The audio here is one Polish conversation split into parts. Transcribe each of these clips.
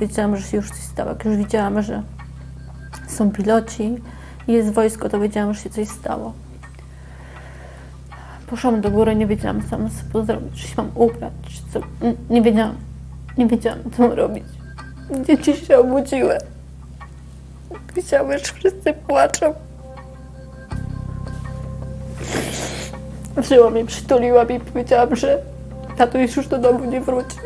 wiedziałam, że się już coś stało. Jak już widziałam, że są piloci i jest wojsko, to wiedziałam, że się coś stało. Poszłam do góry, nie wiedziałam sama co zrobić, czy się mam ubrać, czy co. Nie wiedziałam, nie wiedziałam co mam robić. Dzieci się obudziły. Widziały, że wszyscy płaczą. Wzięła mnie, przytuliła mnie i powiedziałam, że tatuś już do domu nie wróci.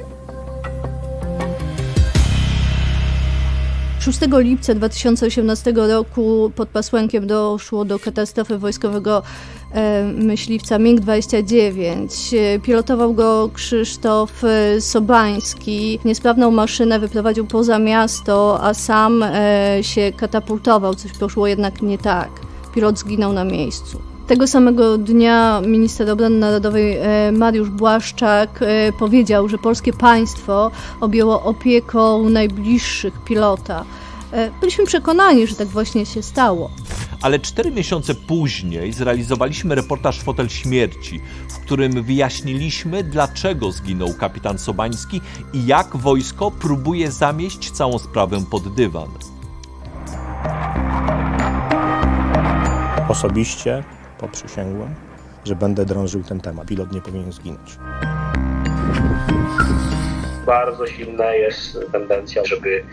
6 lipca 2018 roku pod Pasłękiem doszło do katastrofy wojskowego e, myśliwca MiG-29. E, Pilotował go Krzysztof e, Sobański. Niesprawną maszynę wyprowadził poza miasto, a sam e, się katapultował. Coś poszło jednak nie tak. Pilot zginął na miejscu. Tego samego dnia minister obrony narodowej e, Mariusz Błaszczak e, powiedział, że polskie państwo objęło opieką najbliższych pilota. E, Byliśmy przekonani, że tak właśnie się stało. Ale cztery miesiące później zrealizowaliśmy reportaż Fotel Śmierci, w którym wyjaśniliśmy, dlaczego zginął kapitan Sobański i jak wojsko próbuje zamieść całą sprawę pod dywan. Osobiście poprzysięgłem, że będę drążył ten temat. Pilot nie powinien zginąć. bardzo silna jest tendencja, żeby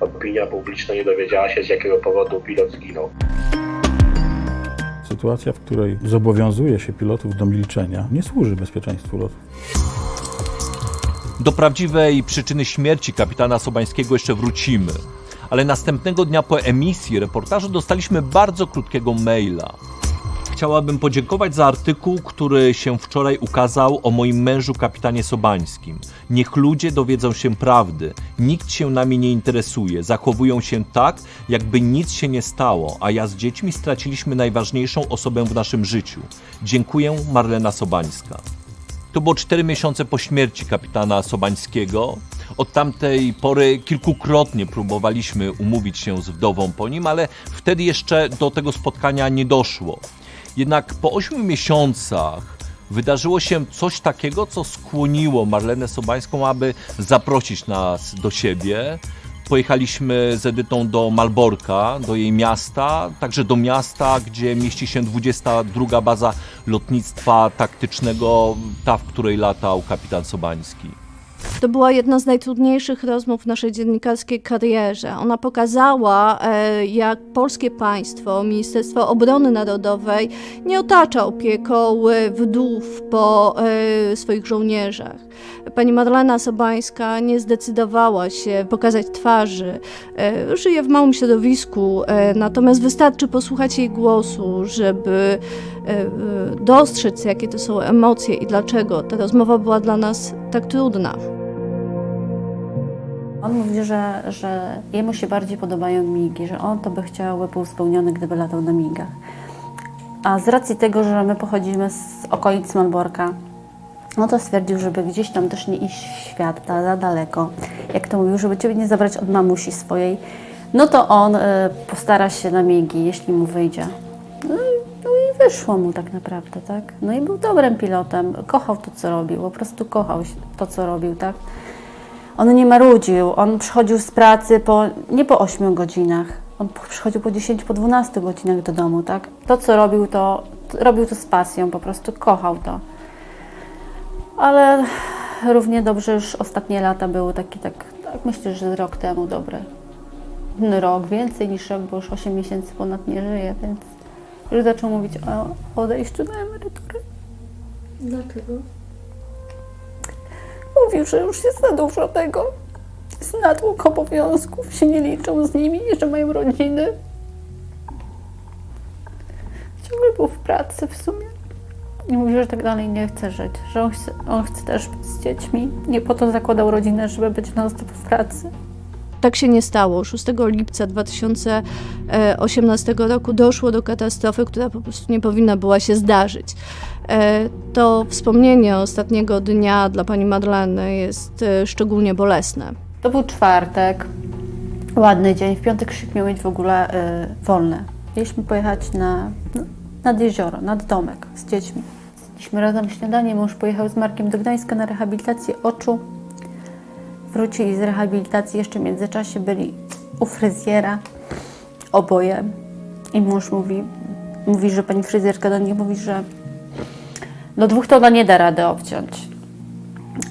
opinia publiczna nie dowiedziała się, z jakiego powodu pilot zginął. Sytuacja, w której zobowiązuje się pilotów do milczenia, nie służy bezpieczeństwu lotów. Do prawdziwej przyczyny śmierci kapitana Sobańskiego jeszcze wrócimy. Ale następnego dnia po emisji reportażu dostaliśmy bardzo krótkiego maila. Chciałabym podziękować za artykuł, który się wczoraj ukazał o moim mężu kapitanie Sobańskim. Niech ludzie dowiedzą się prawdy. Nikt się nami nie interesuje. Zachowują się tak, jakby nic się nie stało, a ja z dziećmi straciliśmy najważniejszą osobę w naszym życiu. Dziękuję, Marlena Sobańska. To było cztery miesiące po śmierci kapitana Sobańskiego. Od tamtej pory kilkukrotnie próbowaliśmy umówić się z wdową po nim, ale wtedy jeszcze do tego spotkania nie doszło. Jednak po ośmiu miesiącach wydarzyło się coś takiego, co skłoniło Marlenę Sobańską, aby zaprosić nas do siebie. Pojechaliśmy z Edytą do Malborka, do jej miasta, także do miasta, gdzie mieści się 22 baza lotnictwa taktycznego, ta, w której latał kapitan Sobański. To była jedna z najtrudniejszych rozmów w naszej dziennikarskiej karierze. Ona pokazała, e, jak polskie państwo, Ministerstwo Obrony Narodowej nie otacza opieką e, wdów po e, swoich żołnierzach. Pani Marlena Sobańska nie zdecydowała się pokazać twarzy. Żyje w małym środowisku, natomiast wystarczy posłuchać jej głosu, żeby dostrzec, jakie to są emocje i dlaczego ta rozmowa była dla nas tak trudna. On mówi, że, że jemu się bardziej podobają migi, że on to by chciał, by był spełniony, gdyby latał na migach. A z racji tego, że my pochodzimy z okolic Malborka, no to stwierdził, żeby gdzieś tam też nie iść w świat, za daleko. Jak to mówił, żeby ciebie nie zabrać od mamusi swojej, no to on y, postara się na migi, jeśli mu wyjdzie. Wyszło mu tak naprawdę, tak? No i był dobrym pilotem, kochał to, co robił, po prostu kochał to, co robił, tak? On nie marudził, on przychodził z pracy po, nie po 8 godzinach, on przychodził po 10, po 12 godzinach do domu, tak? To, co robił, to, to robił to z pasją, po prostu kochał to. Ale równie dobrze już ostatnie lata były takie, tak, tak myślę, że rok temu dobre. Rok więcej niż rok, bo już 8 miesięcy ponad nie żyje, więc już zaczął mówić o odejściu na emeryturę. Dlaczego? Mówił, że już jest za dużo tego. Jest natłok obowiązków, się nie liczą z nimi, że mają rodziny. Ciągle był w pracy w sumie. I mówił, że tak dalej nie chce żyć, że on chce, on chce też być z dziećmi. Nie po to zakładał rodzinę, żeby być non w pracy. Tak się nie stało. 6 lipca 2018 roku doszło do katastrofy, która po prostu nie powinna była się zdarzyć. E, To wspomnienie ostatniego dnia dla pani Madleny jest e, szczególnie bolesne. To był czwartek, ładny dzień. W piątek Krzyk miał mieć w ogóle y, wolne. Mieliśmy pojechać na, no, nad jezioro, nad domek z dziećmi. Zjedliśmy razem śniadanie. Mąż pojechał z Markiem do Gdańska na rehabilitację oczu. Wrócili z rehabilitacji, jeszcze w międzyczasie byli u fryzjera, oboje. I mąż mówi, mówi, że pani fryzjerka do nich mówi, że do dwóch to ona nie da rady obciąć.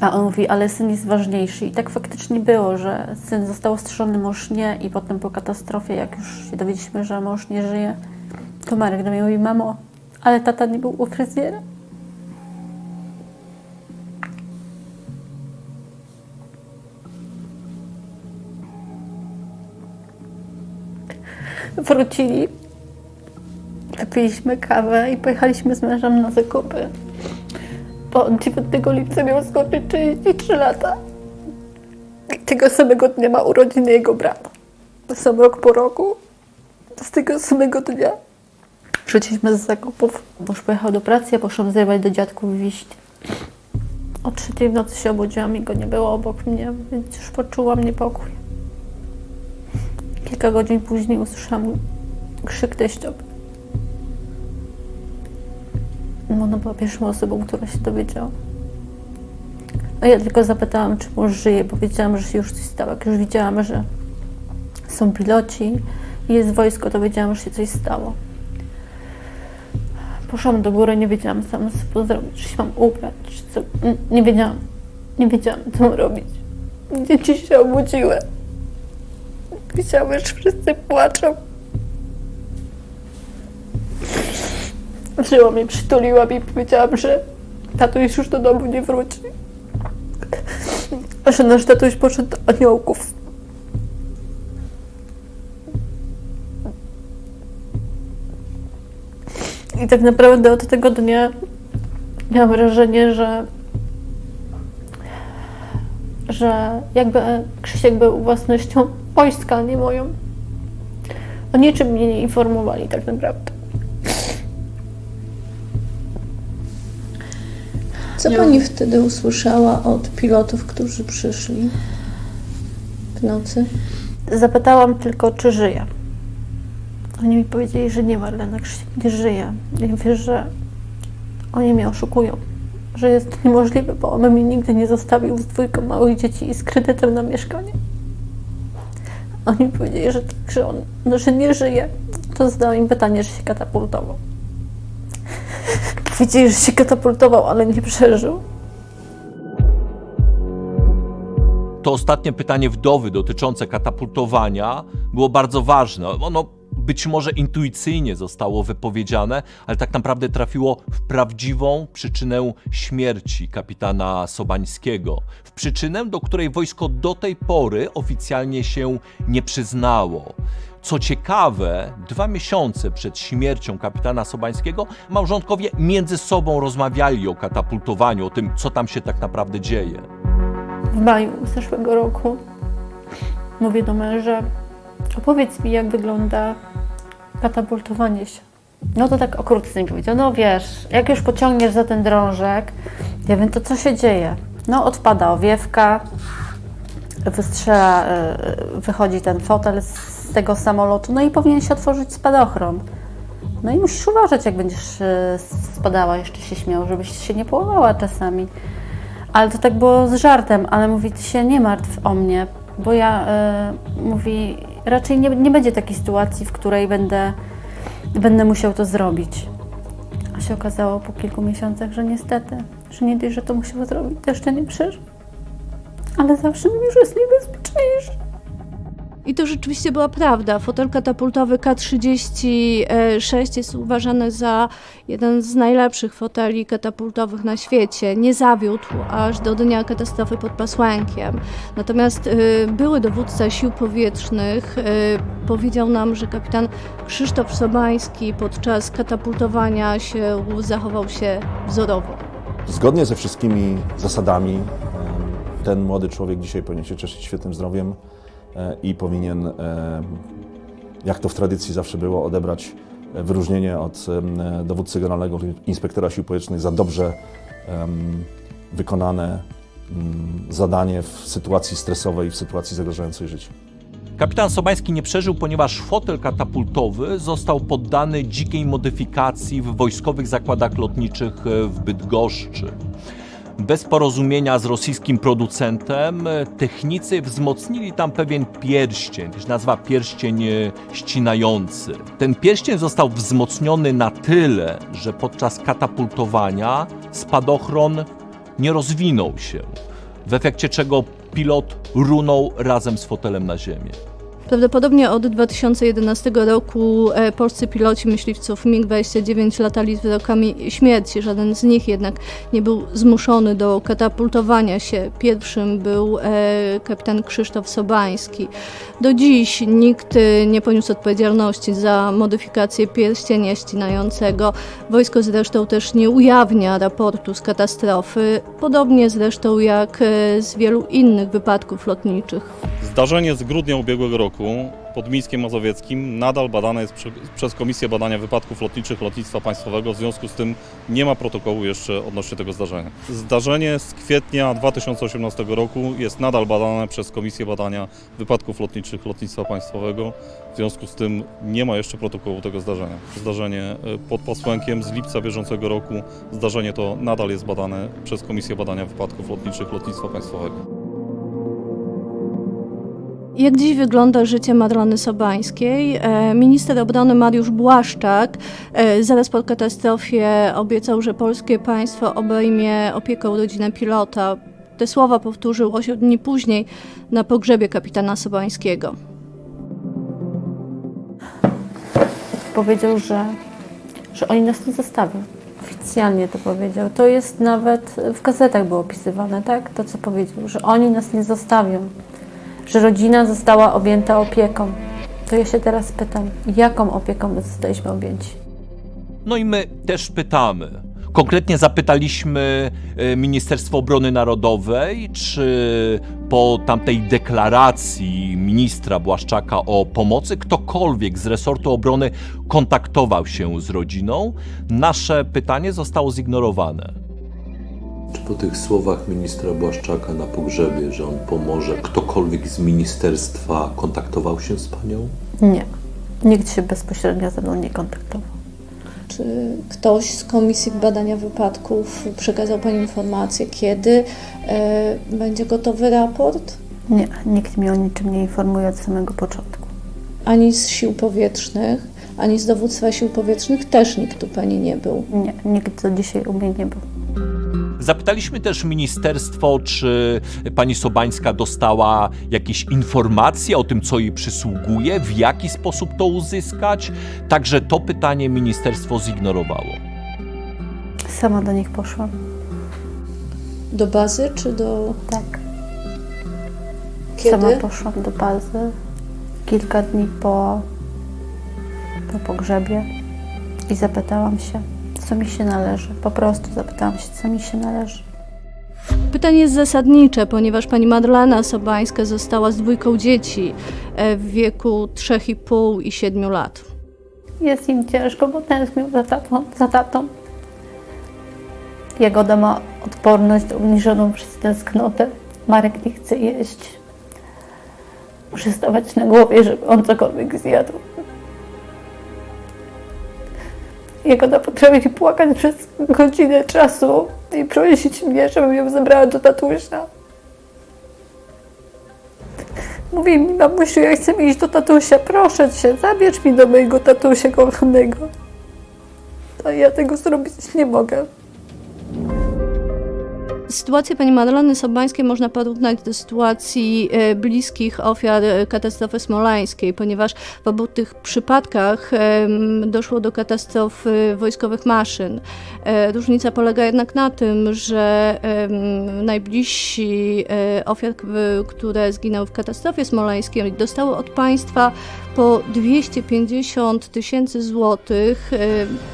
A on mówi, ale syn jest ważniejszy. I tak faktycznie było, że syn został ostrzeżony, mąż nie. I potem po katastrofie, jak już się dowiedzieliśmy, że mąż nie żyje, to Marek do mnie mówi, mamo, ale tata nie był u fryzjera. Wrócili, wypiliśmy kawę i pojechaliśmy z mężem na zakupy. Bo on 9 lipca miał skończyć 33 lata. I tego samego dnia ma urodziny jego brata. Sam rok po roku. Z tego samego dnia wróciliśmy z zakupów. Mąż pojechał do pracy, ja poszłam zrywać do dziadków w. O trzeciej w nocy się obudziłam i go nie było obok mnie, więc już poczułam niepokój. Kilka godzin później usłyszałam krzyk teściowy. Ona była pierwszą osobą, która się dowiedziała. No ja tylko zapytałam, czy mąż żyje, bo wiedziałam, że się już coś stało. Jak już widziałam, że są piloci i jest wojsko, to wiedziałam, że się coś stało. Poszłam do góry, nie wiedziałam sama co zrobić, czy się mam ubrać, czy co. Nie wiedziałam. Nie wiedziałam, co robić. Dzieci się obudziły. Widziały, że wszyscy płaczą. Wzięła mnie, przytuliła mnie i powiedziałam, że tatuś już do domu nie wróci. Że nasz tatuś poszedł do aniołków. I tak naprawdę od tego dnia miałam wrażenie, że że jakby Krzysiek był własnością wojska, a nie moją. O niczym mnie nie informowali tak naprawdę. Co pani wtedy usłyszała od pilotów, którzy przyszli w nocy? Zapytałam tylko, czy żyje. Oni mi powiedzieli, że nie, Marlena, Krzysiek nie żyje. Ja mówię, że oni mnie oszukują, że jest to niemożliwe, bo on mnie nigdy nie zostawił z dwójką małych dzieci i z kredytem na mieszkanie. Oni powiedzieli, że, tak, że on no, że nie żyje. To zadałam im pytanie, że się katapultował. Powiedzieli, że się katapultował, ale nie przeżył. To ostatnie pytanie wdowy dotyczące katapultowania było bardzo ważne. Ono być może intuicyjnie zostało wypowiedziane, ale tak naprawdę trafiło w prawdziwą przyczynę śmierci kapitana Sobańskiego. W przyczynę, do której wojsko do tej pory oficjalnie się nie przyznało. Co ciekawe, dwa miesiące przed śmiercią kapitana Sobańskiego małżonkowie między sobą rozmawiali o katapultowaniu, o tym, co tam się tak naprawdę dzieje. W maju zeszłego roku mówię do męża, opowiedz mi, jak wygląda katapultowanie się. No to tak okrutnie mi powiedział, no wiesz, jak już pociągniesz za ten drążek, ja wiem, to co się dzieje? No odpada owiewka, wystrzela, y, wychodzi ten fotel z tego samolotu, no i powinien się otworzyć spadochron. No i musisz uważać, jak będziesz y, spadała, jeszcze się śmiał, żebyś się nie połamała czasami. Ale to tak było z żartem, ale mówi, ty się nie martw o mnie, bo ja, y, mówi, raczej nie, nie będzie takiej sytuacji, w której będę, będę musiał to zrobić. A się okazało po kilku miesiącach, że niestety, że nie dość, że to musiał zrobić, to jeszcze nie przeżył. Ale zawsze mówił, że jest najbezpieczniejszy. I to rzeczywiście była prawda. Fotel katapultowy K36 jest uważany za jeden z najlepszych foteli katapultowych na świecie. Nie zawiódł aż do dnia katastrofy pod Pasłękiem. Natomiast y, były dowódca sił powietrznych y, powiedział nam, że kapitan Krzysztof Sobański podczas katapultowania się zachował się wzorowo. Zgodnie ze wszystkimi zasadami ten młody człowiek dzisiaj powinien się cieszyć świetnym zdrowiem i powinien, em, jak to w tradycji zawsze było, odebrać e, wyróżnienie od e, dowódcy generalnego inspektora sił powietrznych za dobrze wykonane mm, zadanie w sytuacji stresowej, w sytuacji zagrażającej życiu. Kapitan Sobański nie przeżył, ponieważ fotel katapultowy został poddany dzikiej modyfikacji w wojskowych zakładach lotniczych e, w Bydgoszczy. Bez porozumienia z rosyjskim producentem e, technicy wzmocnili tam pewien pierścień, to się nazywa pierścień e, ścinający. Ten pierścień został wzmocniony na tyle, że podczas katapultowania spadochron nie rozwinął się, w efekcie czego pilot runął razem z fotelem na ziemię. Prawdopodobnie od 2011 roku e, polscy piloci myśliwców MiG-29 latali z wyrokami śmierci. Żaden z nich jednak nie był zmuszony do katapultowania się. Pierwszym był e, kapitan Krzysztof Sobański. Do dziś nikt e, nie poniósł odpowiedzialności za modyfikację pierścienia ścinającego. Wojsko zresztą też nie ujawnia raportu z katastrofy, podobnie zresztą jak z wielu innych wypadków lotniczych. Zdarzenie z grudnia ubiegłego roku pod Mińskiem Mazowieckim nadal badane jest przez Komisję Badania Wypadków Lotniczych Lotnictwa Państwowego, w związku z tym nie ma protokołu jeszcze odnośnie tego zdarzenia. Zdarzenie z kwietnia 2018 roku jest nadal badane przez Komisję Badania Wypadków Lotniczych Lotnictwa Państwowego, w związku z tym nie ma jeszcze protokołu tego zdarzenia. Zdarzenie e, pod Pasłękiem z lipca bieżącego roku, zdarzenie to nadal jest badane przez Komisję Badania Wypadków Lotniczych Lotnictwa Państwowego. Jak dziś wygląda życie Madlony Sobańskiej? E, Minister obrony Mariusz Błaszczak e, zaraz po katastrofie obiecał, że polskie państwo obejmie opieką rodzinę pilota. Te słowa powtórzył 8 dni później na pogrzebie kapitana Sobańskiego. Powiedział, że, że oni nas nie zostawią. Oficjalnie to powiedział. To jest nawet w gazetach było opisywane, tak? To, co powiedział, że oni nas nie zostawią, że rodzina została objęta opieką. To ja się teraz pytam, jaką opieką my zostaliśmy objęci? No i my też pytamy. Konkretnie zapytaliśmy e, Ministerstwo Obrony Narodowej, czy po tamtej deklaracji ministra Błaszczaka o pomocy ktokolwiek z resortu obrony kontaktował się z rodziną. Nasze pytanie zostało zignorowane. Czy po tych słowach ministra Błaszczaka na pogrzebie, że on pomoże, ktokolwiek z ministerstwa kontaktował się z panią? Nie. Nikt się bezpośrednio ze mną nie kontaktował. Czy ktoś z Komisji Badania Wypadków przekazał Pani informację, kiedy e, będzie gotowy raport? Nie, nikt mnie o niczym nie informuje od samego początku. Ani z sił powietrznych, ani z dowództwa sił powietrznych też nikt tu Pani nie był. Nie, nikt do dzisiaj u mnie nie był. Zapytaliśmy też ministerstwo, czy pani Sobańska dostała jakieś informacje o tym, co jej przysługuje, w jaki sposób to uzyskać. Także to pytanie ministerstwo zignorowało. Sama do nich poszłam. Do bazy czy do... Tak. Kiedy? Sama poszłam do bazy kilka dni po, po pogrzebie i zapytałam się, co mi się należy. Po prostu zapytałam się, co mi się należy. Pytanie jest zasadnicze, ponieważ pani Madlena Sobańska została z dwójką dzieci e, w wieku 3,5 i 7 lat. Jest im ciężko, bo tęsknią za tatą. Za tatą. Jagoda ma odporność obniżoną przez tęsknotę. Marek nie chce jeść. Muszę stawać na głowie, żeby on cokolwiek zjadł. Jagoda potrafi płakać przez godzinę czasu i prosić mnie, żebym ją zabrała do tatusia. Mówi mi, mamusiu, ja chcę iść do tatusia, proszę cię, zabierz mi do mojego tatusia kochanego. A ja tego zrobić nie mogę. Sytuację pani Madleny Sobańskiej można porównać do sytuacji e, bliskich ofiar e, katastrofy smoleńskiej, ponieważ w obu tych przypadkach doszło do katastrofy wojskowych maszyn. E, Różnica polega jednak na tym, że najbliżsi ofiar, które zginęły w katastrofie smoleńskiej, dostały od państwa po 250 tysięcy złotych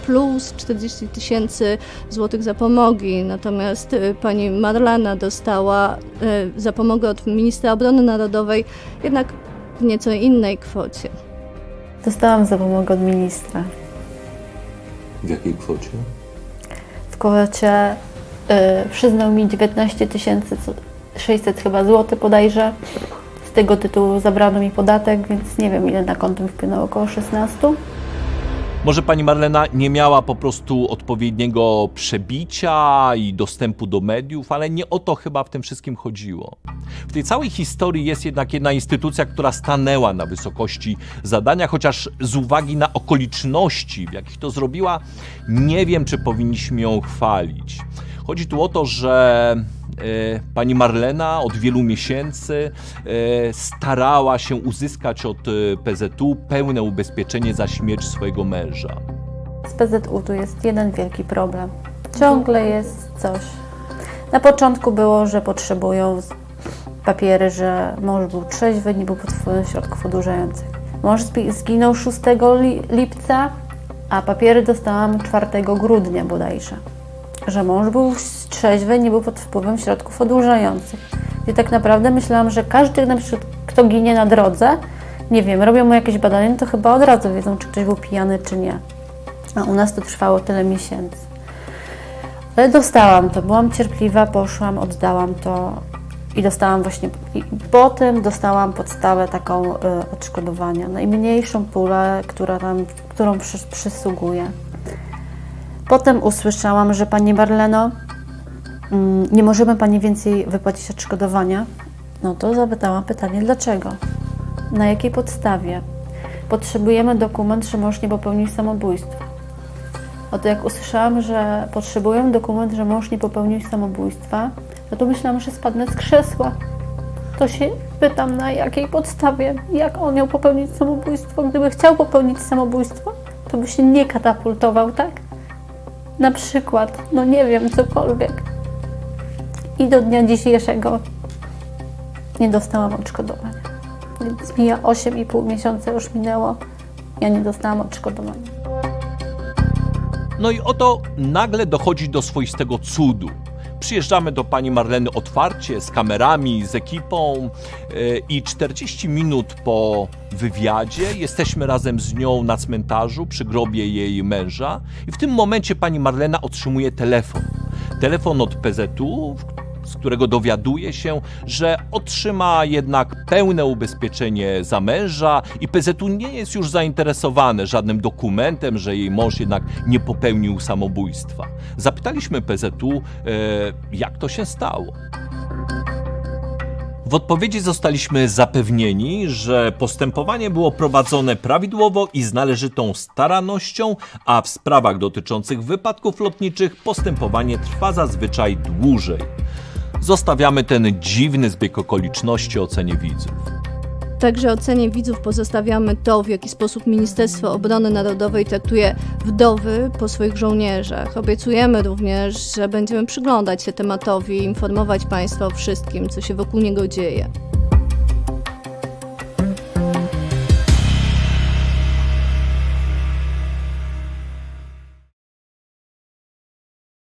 plus 40 tysięcy złotych zapomogi. Natomiast e, pani Marlena dostała e, zapomogę od ministra obrony narodowej jednak w nieco innej kwocie. Dostałam zapomogę od ministra. W jakiej kwocie? W kwocie y, przyznał mi 19 tysięcy 600 chyba złotych bodajże. Z tego tytułu zabrano mi podatek, więc nie wiem ile na konto wpłynęło, około 16. Może pani Marlena nie miała po prostu odpowiedniego przebicia i dostępu do mediów, ale nie o to chyba w tym wszystkim chodziło. W tej całej historii jest jednak jedna instytucja, która stanęła na wysokości zadania, chociaż z uwagi na okoliczności, w jakich to zrobiła, nie wiem, czy powinniśmy ją chwalić. Chodzi tu o to, że pani Marlena od wielu miesięcy e, starała się uzyskać od e, PZU pełne ubezpieczenie za śmierć swojego męża. Z PZU tu jest jeden wielki problem. Ciągle jest coś. Na początku było, że potrzebują papiery, że mąż był trzeźwy, nie był pod wpływem środków odurzających. Mąż zginął 6 li- lipca, a papiery dostałam 4 grudnia bodajże. Że mąż był trzeźwy, nie był pod wpływem środków odurzających. I tak naprawdę myślałam, że każdy, na przykład, kto ginie na drodze, nie wiem, robią mu jakieś badania, to chyba od razu wiedzą, czy ktoś był pijany, czy nie. A u nas to trwało tyle miesięcy. Ale dostałam to, byłam cierpliwa, poszłam, oddałam to i dostałam właśnie, i potem dostałam podstawę taką y, odszkodowania, najmniejszą pulę, która tam, którą przy, przysługuje. Potem usłyszałam, że Pani Marleno, mm, nie możemy Pani więcej wypłacić odszkodowania. No to zapytałam pytanie, dlaczego? Na jakiej podstawie? Potrzebujemy dokument, że mąż nie popełnił samobójstwa. Oto jak usłyszałam, że potrzebuję dokument, że mąż nie popełnił samobójstwa, no to myślałam, że spadnę z krzesła. To się pytam, na jakiej podstawie, jak on miał popełnić samobójstwo. Gdyby chciał popełnić samobójstwo, to by się nie katapultował, tak? Na przykład, no nie wiem, cokolwiek. I do dnia dzisiejszego nie dostałam odszkodowania. Więc mija 8,5 miesiąca już minęło, ja nie dostałam odszkodowania. No i oto nagle dochodzi do swoistego cudu. Przyjeżdżamy do pani Marleny otwarcie, z kamerami, z ekipą yy, i 40 minut po wywiadzie jesteśmy razem z nią na cmentarzu przy grobie jej męża i w tym momencie pani Marlena otrzymuje telefon. Telefon od PZU, z którego dowiaduje się, że otrzyma jednak pełne ubezpieczenie za męża i PZU nie jest już zainteresowane żadnym dokumentem, że jej mąż jednak nie popełnił samobójstwa. Zapytaliśmy PZU, e, jak to się stało. W odpowiedzi zostaliśmy zapewnieni, że postępowanie było prowadzone prawidłowo i z należytą starannością, a w sprawach dotyczących wypadków lotniczych postępowanie trwa zazwyczaj dłużej. Zostawiamy ten dziwny zbieg okoliczności ocenie widzów. Także ocenie widzów pozostawiamy to, w jaki sposób Ministerstwo Obrony Narodowej traktuje wdowy po swoich żołnierzach. Obiecujemy również, że będziemy przyglądać się tematowi i informować Państwa o wszystkim, co się wokół niego dzieje.